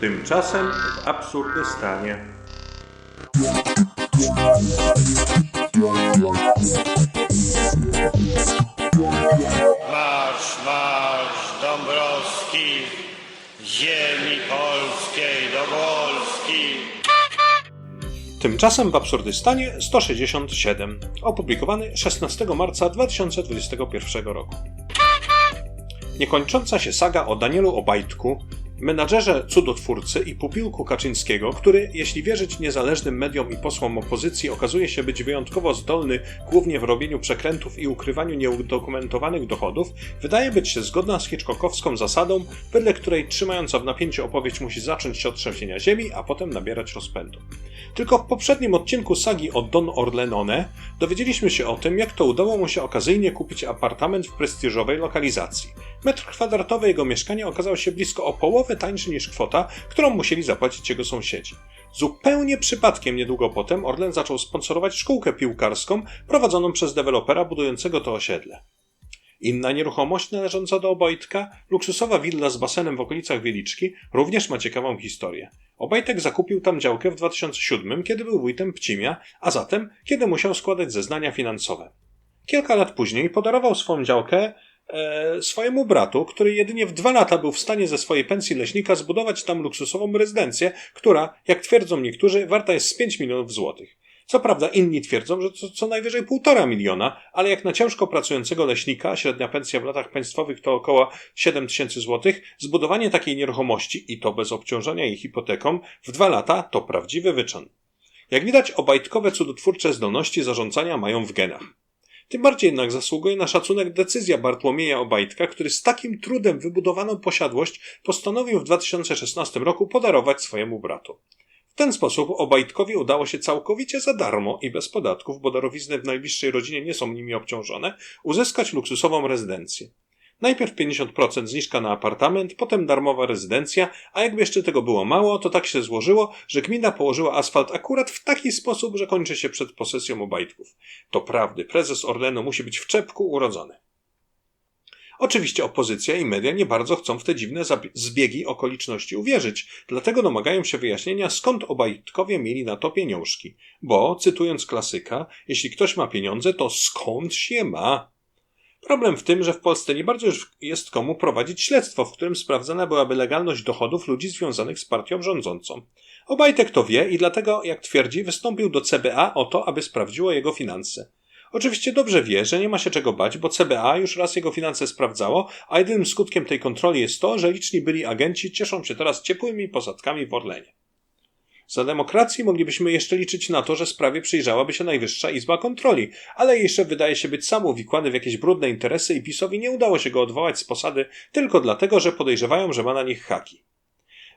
Tymczasem w Absurdystanie. Marsz, marsz Dąbrowski, ziemi polskiej do Polski. Tymczasem w Absurdystanie 167, opublikowany 16 marca 2021 roku. Niekończąca się saga o Danielu Obajtku, menadżerze cudotwórcy i pupilku Kaczyńskiego, który, jeśli wierzyć niezależnym mediom i posłom opozycji, okazuje się być wyjątkowo zdolny głównie w robieniu przekrętów i ukrywaniu nieudokumentowanych dochodów, wydaje być się zgodna z Hitchcockowską zasadą, wedle której trzymająca w napięciu opowieść musi zacząć się od trzęsienia ziemi, a potem nabierać rozpędu. Tylko w poprzednim odcinku sagi o Don Orlenone dowiedzieliśmy się o tym, jak to udało mu się okazyjnie kupić apartament w prestiżowej lokalizacji. Metr kwadratowy jego mieszkania okazał się blisko o połowę tańszy niż kwota, którą musieli zapłacić jego sąsiedzi. Zupełnie przypadkiem niedługo potem Orlen zaczął sponsorować szkółkę piłkarską prowadzoną przez dewelopera budującego to osiedle. Inna nieruchomość należąca do Obojtka, luksusowa willa z basenem w okolicach Wieliczki, również ma ciekawą historię. Obajtek zakupił tam działkę w 2007, kiedy był wójtem Pcimia, a zatem kiedy musiał składać zeznania finansowe. Kilka lat później podarował swoją działkę swojemu bratu, który jedynie w dwa lata był w stanie ze swojej pensji leśnika zbudować tam luksusową rezydencję, która, jak twierdzą niektórzy, warta jest z 5 milionów złotych. Co prawda inni twierdzą, że to co najwyżej półtora miliona, ale jak na ciężko pracującego leśnika, średnia pensja w latach państwowych to około 7 tysięcy złotych, zbudowanie takiej nieruchomości, i to bez obciążenia jej hipoteką, w dwa lata to prawdziwy wyczyn. Jak widać, obajtkowe cudotwórcze zdolności zarządzania mają w genach. Tym bardziej jednak zasługuje na szacunek decyzja Bartłomieja Obajtka, który z takim trudem wybudowaną posiadłość postanowił w 2016 roku podarować swojemu bratu. W ten sposób Obajtkowi udało się całkowicie za darmo i bez podatków, bo darowizny w najbliższej rodzinie nie są nimi obciążone, uzyskać luksusową rezydencję. Najpierw 50% zniżka na apartament, potem darmowa rezydencja, a jakby jeszcze tego było mało, to tak się złożyło, że gmina położyła asfalt akurat w taki sposób, że kończy się przed posesją Obajtków. To prawdy, prezes Orlenu musi być w czepku urodzony. Oczywiście opozycja i media nie bardzo chcą w te dziwne zbiegi okoliczności uwierzyć, dlatego domagają się wyjaśnienia, skąd Obajtkowie mieli na to pieniążki. Bo, cytując klasyka, jeśli ktoś ma pieniądze, to skąd się ma? Problem w tym, że w Polsce nie bardzo już jest komu prowadzić śledztwo, w którym sprawdzana byłaby legalność dochodów ludzi związanych z partią rządzącą. Obajtek to wie i dlatego, jak twierdzi, wystąpił do CBA o to, aby sprawdziło jego finanse. Oczywiście dobrze wie, że nie ma się czego bać, bo CBA już raz jego finanse sprawdzało, a jedynym skutkiem tej kontroli jest to, że liczni byli agenci cieszą się teraz ciepłymi posadkami w Orlenie. Za demokracji moglibyśmy jeszcze liczyć na to, że sprawie przyjrzałaby się Najwyższa Izba Kontroli, ale jej szef wydaje się być sam uwikłany w jakieś brudne interesy i PiSowi nie udało się go odwołać z posady tylko dlatego, że podejrzewają, że ma na nich haki.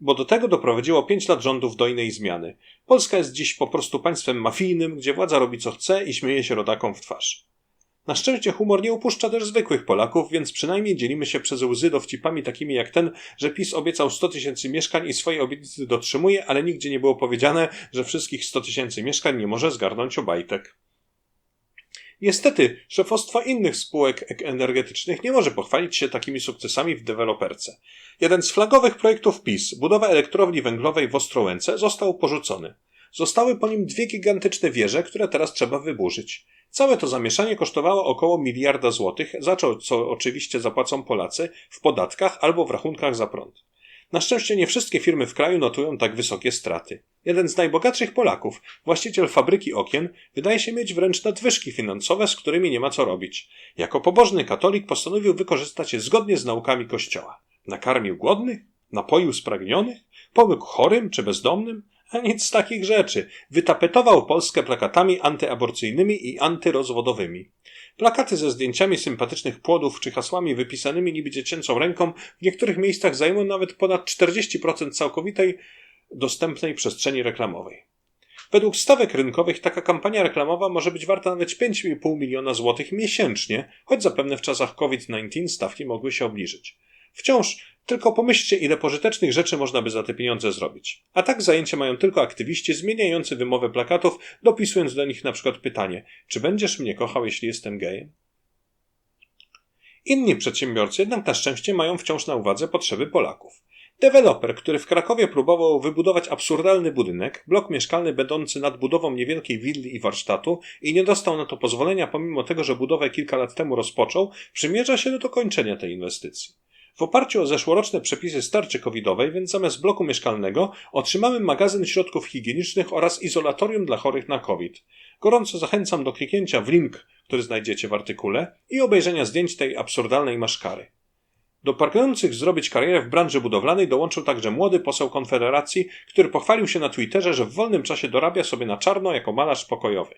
Bo do tego doprowadziło pięć lat rządów dojnej zmiany. Polska jest dziś po prostu państwem mafijnym, gdzie władza robi co chce i śmieje się rodakom w twarz. Na szczęście humor nie upuszcza też zwykłych Polaków, więc przynajmniej dzielimy się przez łzy dowcipami takimi jak ten, że PiS obiecał 100 tysięcy mieszkań i swojej obietnicy dotrzymuje, ale nigdzie nie było powiedziane, że wszystkich 100 tysięcy mieszkań nie może zgarnąć Obajtek. Niestety, szefostwo innych spółek energetycznych nie może pochwalić się takimi sukcesami w deweloperce. Jeden z flagowych projektów PiS, budowa elektrowni węglowej w Ostrołęce, został porzucony. Zostały po nim dwie gigantyczne wieże, które teraz trzeba wyburzyć. Całe to zamieszanie kosztowało około miliarda złotych, za co oczywiście zapłacą Polacy w podatkach albo w rachunkach za prąd. Na szczęście nie wszystkie firmy w kraju notują tak wysokie straty. Jeden z najbogatszych Polaków, właściciel fabryki okien, wydaje się mieć wręcz nadwyżki finansowe, z którymi nie ma co robić. Jako pobożny katolik postanowił wykorzystać je zgodnie z naukami Kościoła. Nakarmił głodnych? Napoił spragnionych? Pomógł chorym czy bezdomnym? A nic z takich rzeczy. Wytapetował Polskę plakatami antyaborcyjnymi i antyrozwodowymi. Plakaty ze zdjęciami sympatycznych płodów czy hasłami wypisanymi niby dziecięcą ręką w niektórych miejscach zajmują nawet ponad 40% całkowitej dostępnej przestrzeni reklamowej. Według stawek rynkowych taka kampania reklamowa może być warta nawet 5,5 miliona złotych miesięcznie, choć zapewne w czasach COVID-19 stawki mogły się obniżyć. Wciąż tylko pomyślcie, ile pożytecznych rzeczy można by za te pieniądze zrobić. A tak zajęcia mają tylko aktywiści zmieniający wymowę plakatów, dopisując do nich na przykład pytanie: czy będziesz mnie kochał, jeśli jestem gejem? Inni przedsiębiorcy jednak na szczęście mają wciąż na uwadze potrzeby Polaków. Deweloper, który w Krakowie próbował wybudować absurdalny budynek, blok mieszkalny będący nadbudową niewielkiej willi i warsztatu i nie dostał na to pozwolenia pomimo tego, że budowę kilka lat temu rozpoczął, przymierza się do dokończenia tej inwestycji. W oparciu o zeszłoroczne przepisy starczy covidowej, więc zamiast bloku mieszkalnego otrzymamy magazyn środków higienicznych oraz izolatorium dla chorych na COVID. Gorąco zachęcam do kliknięcia w link, który znajdziecie w artykule i obejrzenia zdjęć tej absurdalnej maszkary. Do pragnących zrobić karierę w branży budowlanej dołączył także młody poseł Konfederacji, który pochwalił się na Twitterze, że w wolnym czasie dorabia sobie na czarno jako malarz pokojowy.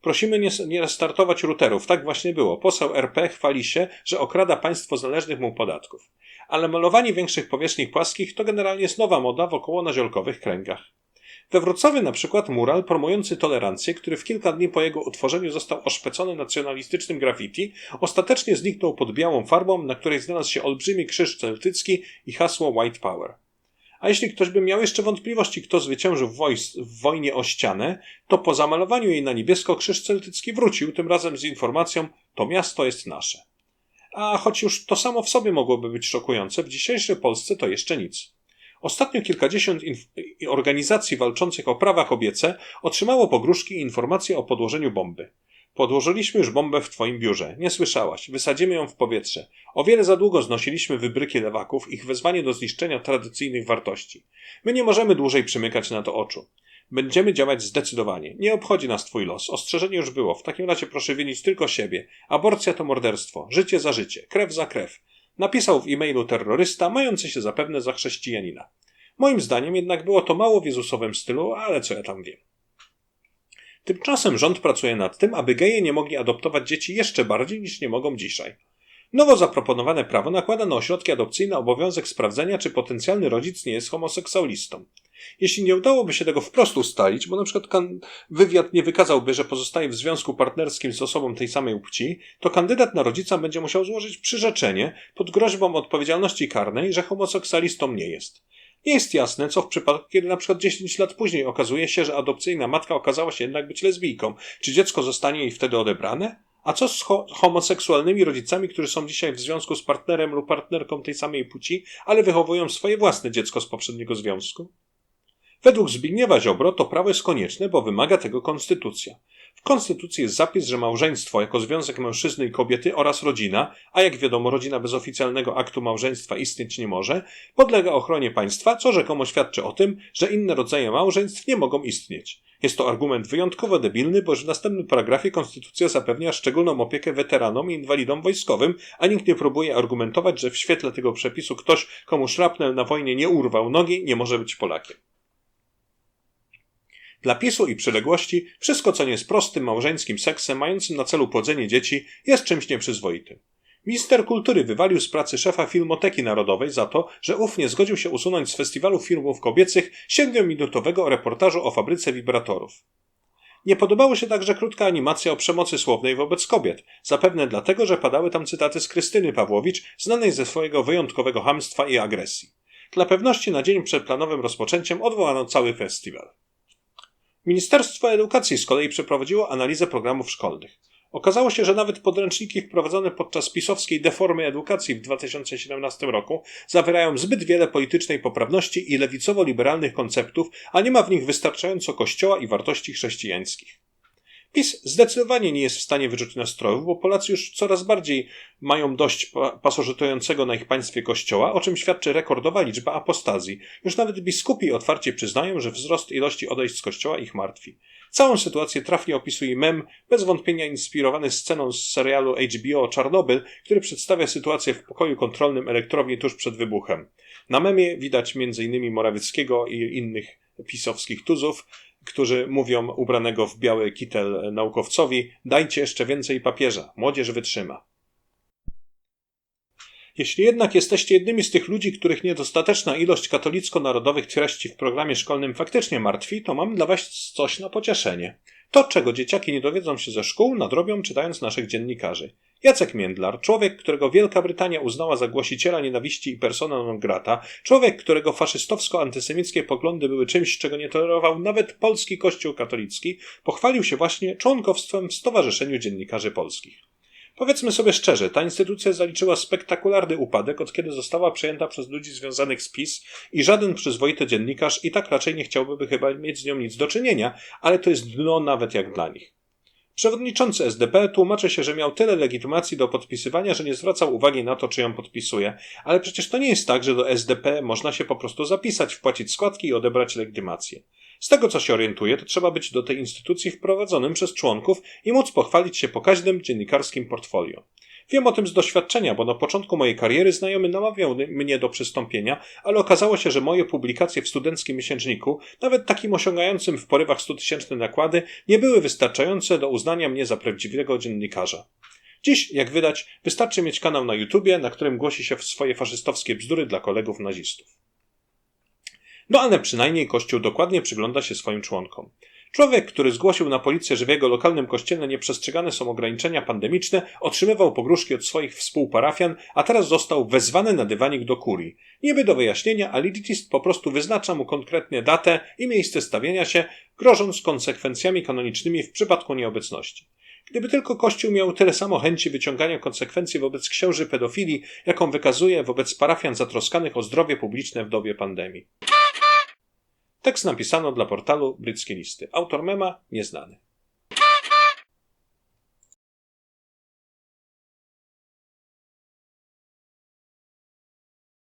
Prosimy nie, nie restartować routerów. Tak właśnie było. Poseł RP chwali się, że okrada państwo zależnych mu podatków. Ale malowanie większych powierzchni płaskich to generalnie jest nowa moda w około naziolkowych kręgach. We Wrocławiu na przykład mural promujący tolerancję, który w kilka dni po jego utworzeniu został oszpecony nacjonalistycznym graffiti, ostatecznie zniknął pod białą farbą, na której znalazł się olbrzymi krzyż celtycki i hasło White Power. A jeśli ktoś by miał jeszcze wątpliwości, kto zwyciężył w, woj- w wojnie o ścianę, to po zamalowaniu jej na niebiesko krzyż celtycki wrócił, tym razem z informacją to miasto jest nasze. A choć już to samo w sobie mogłoby być szokujące, w dzisiejszej Polsce to jeszcze nic. Ostatnio kilkadziesiąt organizacji walczących o prawa kobiece otrzymało pogróżki i informacje o podłożeniu bomby. Podłożyliśmy już bombę w twoim biurze. Nie słyszałaś. Wysadzimy ją w powietrze. O wiele za długo znosiliśmy wybryki lewaków, ich wezwanie do zniszczenia tradycyjnych wartości. My nie możemy dłużej przymykać na to oczu. Będziemy działać zdecydowanie. Nie obchodzi nas twój los. Ostrzeżenie już było. W takim razie proszę winić tylko siebie. Aborcja to morderstwo. Życie za życie. Krew za krew. Napisał w e-mailu terrorysta, mający się zapewne za chrześcijanina. Moim zdaniem jednak było to mało w Jezusowym stylu, ale co ja tam wiem. Tymczasem rząd pracuje nad tym, aby geje nie mogli adoptować dzieci jeszcze bardziej niż nie mogą dzisiaj. Nowo zaproponowane prawo nakłada na ośrodki adopcyjne obowiązek sprawdzenia, czy potencjalny rodzic nie jest homoseksualistą. Jeśli nie udałoby się tego wprost ustalić, bo na przykład wywiad nie wykazałby, że pozostaje w związku partnerskim z osobą tej samej płci, to kandydat na rodzica będzie musiał złożyć przyrzeczenie pod groźbą odpowiedzialności karnej, że homoseksualistą nie jest. Nie jest jasne, co w przypadku, kiedy na przykład 10 lat później okazuje się, że adopcyjna matka okazała się jednak być lesbijką. Czy dziecko zostanie jej wtedy odebrane? A co z ho- homoseksualnymi rodzicami, którzy są dzisiaj w związku z partnerem lub partnerką tej samej płci, ale wychowują swoje własne dziecko z poprzedniego związku? Według Zbigniewa Ziobro to prawo jest konieczne, bo wymaga tego konstytucja. W konstytucji jest zapis, że małżeństwo jako związek mężczyzny i kobiety oraz rodzina, a jak wiadomo rodzina bez oficjalnego aktu małżeństwa istnieć nie może, podlega ochronie państwa, co rzekomo świadczy o tym, że inne rodzaje małżeństw nie mogą istnieć. Jest to argument wyjątkowo debilny, bo w następnym paragrafie konstytucja zapewnia szczególną opiekę weteranom i inwalidom wojskowym, a nikt nie próbuje argumentować, że w świetle tego przepisu ktoś, komu szrapnel na wojnie nie urwał nogi, nie może być Polakiem. Dla PiSu i przyległości wszystko, co nie jest prostym małżeńskim seksem mającym na celu płodzenie dzieci, jest czymś nieprzyzwoitym. Minister kultury wywalił z pracy szefa Filmoteki Narodowej za to, że ów nie zgodził się usunąć z festiwalu filmów kobiecych siedmiominutowego reportażu o fabryce wibratorów. Nie podobało się także krótka animacja o przemocy słownej wobec kobiet, zapewne dlatego, że padały tam cytaty z Krystyny Pawłowicz, znanej ze swojego wyjątkowego hamstwa i agresji. Dla pewności na dzień przed planowym rozpoczęciem odwołano cały festiwal. Ministerstwo Edukacji z kolei przeprowadziło analizę programów szkolnych. Okazało się, że nawet podręczniki wprowadzone podczas pisowskiej deformy edukacji w 2017 roku zawierają zbyt wiele politycznej poprawności i lewicowo-liberalnych konceptów, a nie ma w nich wystarczająco kościoła i wartości chrześcijańskich. PiS zdecydowanie nie jest w stanie wyczuć nastrojów, bo Polacy już coraz bardziej mają dość pa- pasożytującego na ich państwie kościoła, o czym świadczy rekordowa liczba apostazji. Już nawet biskupi otwarcie przyznają, że wzrost ilości odejść z kościoła ich martwi. Całą sytuację trafnie opisuje mem, bez wątpienia inspirowany sceną z serialu HBO Czarnobyl, który przedstawia sytuację w pokoju kontrolnym elektrowni tuż przed wybuchem. Na memie widać m.in. Morawieckiego i innych pisowskich tuzów, którzy mówią ubranego w biały kitel naukowcowi: Dajcie jeszcze więcej papieża, młodzież wytrzyma. Jeśli jednak jesteście jednymi z tych ludzi, których niedostateczna ilość katolicko-narodowych treści w programie szkolnym faktycznie martwi, to mam dla Was coś na pocieszenie. To, czego dzieciaki nie dowiedzą się ze szkół, nadrobią czytając naszych dziennikarzy. Jacek Międlar, człowiek, którego Wielka Brytania uznała za głosiciela nienawiści i persona non grata, człowiek, którego faszystowsko-antysemickie poglądy były czymś, czego nie tolerował nawet polski kościół katolicki, pochwalił się właśnie członkowstwem w Stowarzyszeniu Dziennikarzy Polskich. Powiedzmy sobie szczerze, ta instytucja zaliczyła spektakularny upadek, od kiedy została przejęta przez ludzi związanych z PiS i żaden przyzwoity dziennikarz i tak raczej nie chciałby chyba mieć z nią nic do czynienia, ale to jest dno nawet jak dla nich. Przewodniczący SDP tłumaczy się, że miał tyle legitymacji do podpisywania, że nie zwracał uwagi na to, czy ją podpisuje, ale przecież to nie jest tak, że do SDP można się po prostu zapisać, wpłacić składki i odebrać legitymację. Z tego co się orientuję, to trzeba być do tej instytucji wprowadzonym przez członków i móc pochwalić się pokaźnym dziennikarskim portfolio. Wiem o tym z doświadczenia, bo na początku mojej kariery znajomy namawiał mnie do przystąpienia, ale okazało się, że moje publikacje w studenckim miesięczniku, nawet takim osiągającym w porywach 100-tysięczne nakłady, nie były wystarczające do uznania mnie za prawdziwego dziennikarza. Dziś, jak widać, wystarczy mieć kanał na YouTubie, na którym głosi się swoje faszystowskie bzdury dla kolegów nazistów. No ale przynajmniej Kościół dokładnie przygląda się swoim członkom. Człowiek, który zgłosił na policję, że w jego lokalnym kościele nieprzestrzegane są ograniczenia pandemiczne, otrzymywał pogróżki od swoich współparafian, a teraz został wezwany na dywanik do kurii. Niby do wyjaśnienia, a licytist po prostu wyznacza mu konkretnie datę i miejsce stawienia się, grożąc konsekwencjami kanonicznymi w przypadku nieobecności. Gdyby tylko Kościół miał tyle samo chęci wyciągania konsekwencji wobec księży pedofilii, jaką wykazuje wobec parafian zatroskanych o zdrowie publiczne w dobie pandemii. Tekst napisano dla portalu Bryckie Listy. Autor mema nieznany.